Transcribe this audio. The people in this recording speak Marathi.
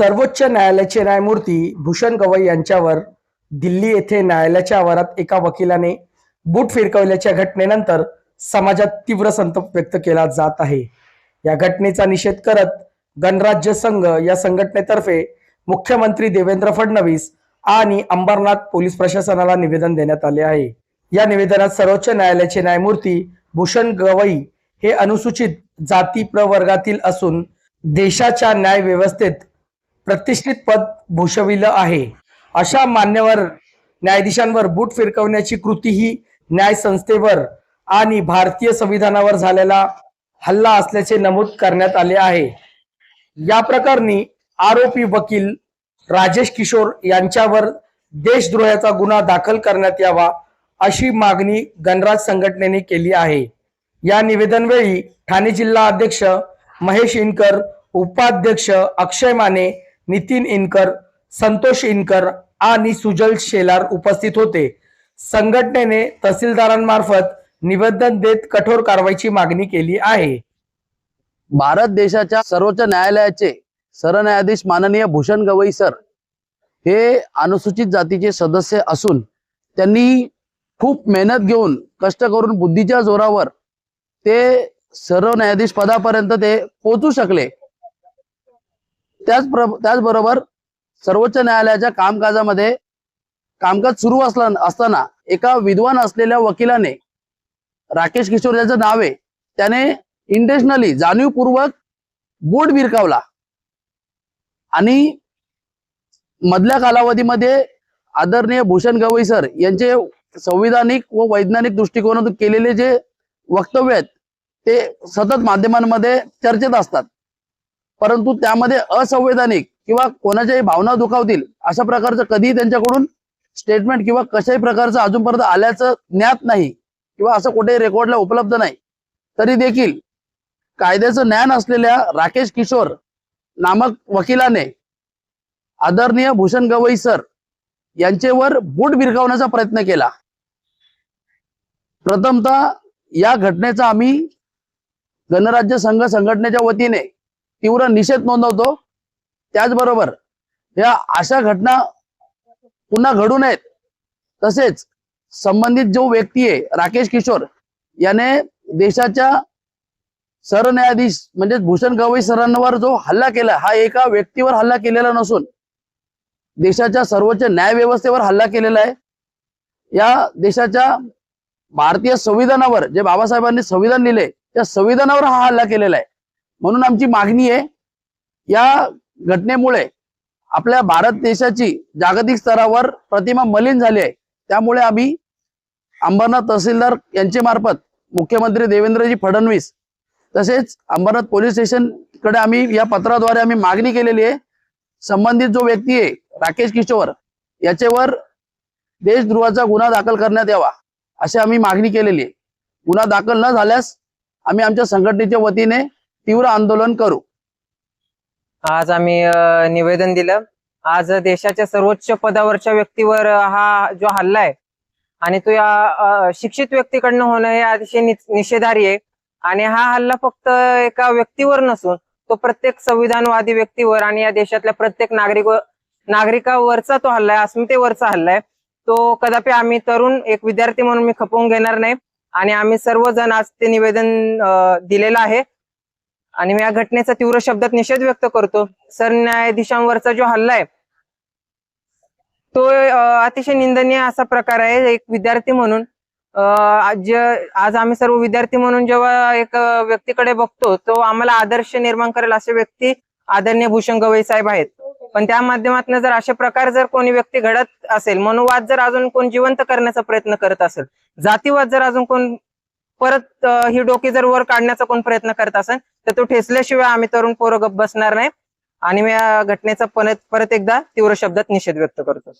सर्वोच्च न्यायालयाचे न्यायमूर्ती भूषण गवई यांच्यावर दिल्ली येथे न्यायालयाच्या आवारात एका वकिलाने बूट फिरकवल्याच्या घटनेनंतर समाजात तीव्र संताप व्यक्त केला जात आहे. या घटनेचा निषेध करत गणराज्य संघ या संघटनेतर्फे मुख्यमंत्री देवेंद्र फडणवीस आणि अंबरनाथ पोलीस प्रशासनाला निवेदन देण्यात आले आहे. या निवेदनात सर्वोच्च न्यायालयाचे न्यायमूर्ती भूषण गवई हे अनुसूचित जाती प्रवर्गातील असून देशाच्या न्याय व्यवस्थेत प्रतिष्ठित पद भूषविलं आहे. अशा मान्यवर न्यायाधीशांवर बूट फिरकवण्याची कृती ही न्याय संस्थेवर आणि भारतीय संविधानावर झालेला हल्ला असल्याचे नमूद करण्यात आले आहे. या प्रकरणी आरोपी वकील राजेश किशोर यांच्यावर देशद्रोहाचा गुन्हा दाखल करण्यात यावा अशी मागणी गणराज संघटनेने केली आहे. या निवेदनवेळी ठाणे जिल्हा अध्यक्ष महेश इनकर उपाध्यक्ष अक्षय माने नितीन इनकर संतोष इनकर आणि सुजल शेलार उपस्थित होते. संघटनेने तहसीलदारांमार्फत निवेदन देत कठोर कारवाईची मागणी केली आहे. भारत देशाच्या सर्वोच्च न्यायालयाचे सरन्यायाधीश माननीय भूषण गवई सर हे अनुसूचित जातीचे सदस्य असून त्यांनी खूप मेहनत घेऊन कष्ट करून बुद्धीच्या जोरावर ते सरन्यायाधीश पदापर्यंत ते पोचू शकले. त्याच प्र त्याचबरोबर सर्वोच्च न्यायालयाच्या कामकाजामध्ये कामकाज सुरू असला असताना एका विद्वान असलेल्या वकिलाने राकेश किशोर याचं नाव आहे त्याने इंटेन्शनली जाणीवपूर्वक बोट भिरकावला आणि मधल्या कालावधीमध्ये आदरणीय भूषण गवई सर यांचे संविधानिक व वैज्ञानिक दृष्टिकोनातून केलेले जे वक्तव्य आहेत ते सतत माध्यमांमध्ये चर्चेत असतात. परंतु त्यामध्ये असंवैधानिक किंवा कोणाच्याही भावना दुखावतील अशा प्रकारचं कधीही त्यांच्याकडून स्टेटमेंट किंवा कशाही प्रकारचं अजूनपर्यंत आल्याचं ज्ञात नाही किंवा असं कुठेही रेकॉर्डला उपलब्ध नाही. तरी देखील कायद्याचं ज्ञान असलेल्या राकेश किशोर नामक वकिलाने आदरणीय भूषण गवई सर यांचेवर बूट भिरकावण्याचा प्रयत्न केला. प्रथमतः या घटनेचा आम्ही गणराज्य संघ संघटनेच्या वतीने तीव्र निषेध नोंदवतो. त्याचबरोबर या अशा घटना पुन्हा घडू नयेत. तसेच संबंधित जो व्यक्ती आहे राकेश किशोर याने देशाच्या सरन्यायाधीश म्हणजे भूषण गवई सरांवर जो हल्ला केला हा एका व्यक्तीवर हल्ला केलेला नसून देशाच्या सर्वोच्च न्याय व्यवस्थेवर हल्ला केलेला आहे. या देशाच्या भारतीय संविधानावर जे बाबासाहेबांनी संविधान लिहिले त्या संविधानावर हा हल्ला केलेला आहे. म्हणून आमची मागणी आहे या घटनेमुळे आपल्या भारत देशाची जागतिक स्तरावर प्रतिमा मलिन झाली आहे. त्यामुळे आम्ही अंबरनाथ तहसीलदार यांचे मार्फत मुख्यमंत्री देवेंद्रजी फडणवीस तसेच अंबरनाथ पोलीस स्टेशनकडे आम्ही या पत्राद्वारे आम्ही मागणी केलेली आहे. संबंधित जो व्यक्ती आहे राकेश किशोर याच्यावर देशद्रोहाचा गुन्हा दाखल करण्यात यावा अशी आम्ही मागणी केलेली आहे. गुन्हा दाखल न झाल्यास आम्ही आमच्या संघटनेच्या वतीने तीव्र आंदोलन करू. आज आम्ही निवेदन दिलं. आज देशाच्या सर्वोच्च पदावरच्या व्यक्तीवर हा जो हल्ला आहे आणि तो या शिक्षित व्यक्तीकडनं होणं हे अतिशय निषेधारी आहे. आणि हा हल्ला फक्त एका व्यक्तीवर नसून तो प्रत्येक संविधानवादी व्यक्तीवर आणि या देशातल्या प्रत्येक नागरिक नागरिकावरचा तो हल्ला आहे अस्मितेवरचा हल्ला आहे. तो कदापि आम्ही तरुण एक विद्यार्थी म्हणून मी खपवून घेणार नाही. आणि आम्ही सर्वजण आज ते निवेदन दिलेलं आहे. आणि मी या घटनेचा तीव्र शब्दात निषेध व्यक्त करतो. सरन्यायाधीशांवरचा जो हल्ला आहे तो अतिशय निंदनीय असा प्रकार आहे. एक विद्यार्थी म्हणून आज आज आम्ही सर्व विद्यार्थी म्हणून जेव्हा एक व्यक्तीकडे बघतो तो आम्हाला आदर्श निर्माण करेल असे व्यक्ती आदरणीय भूषण गवई साहेब आहेत. पण त्या माध्यमातून जर असे प्रकार जर कोणी व्यक्ती घडत असेल मनोवाद जर अजून कोण जिवंत करण्याचा प्रयत्न करत असेल जातीवाद जर अजून कोण परत ही डोकी जर वर काढण्याचा कोण प्रयत्न करत असेल तर तो ठेचल्याशिवाय आम्ही तरुण पोरं गप्प बसणार नाही. आणि मी या घटनेचा परत परत एकदा तीव्र शब्दात निषेध व्यक्त करतो.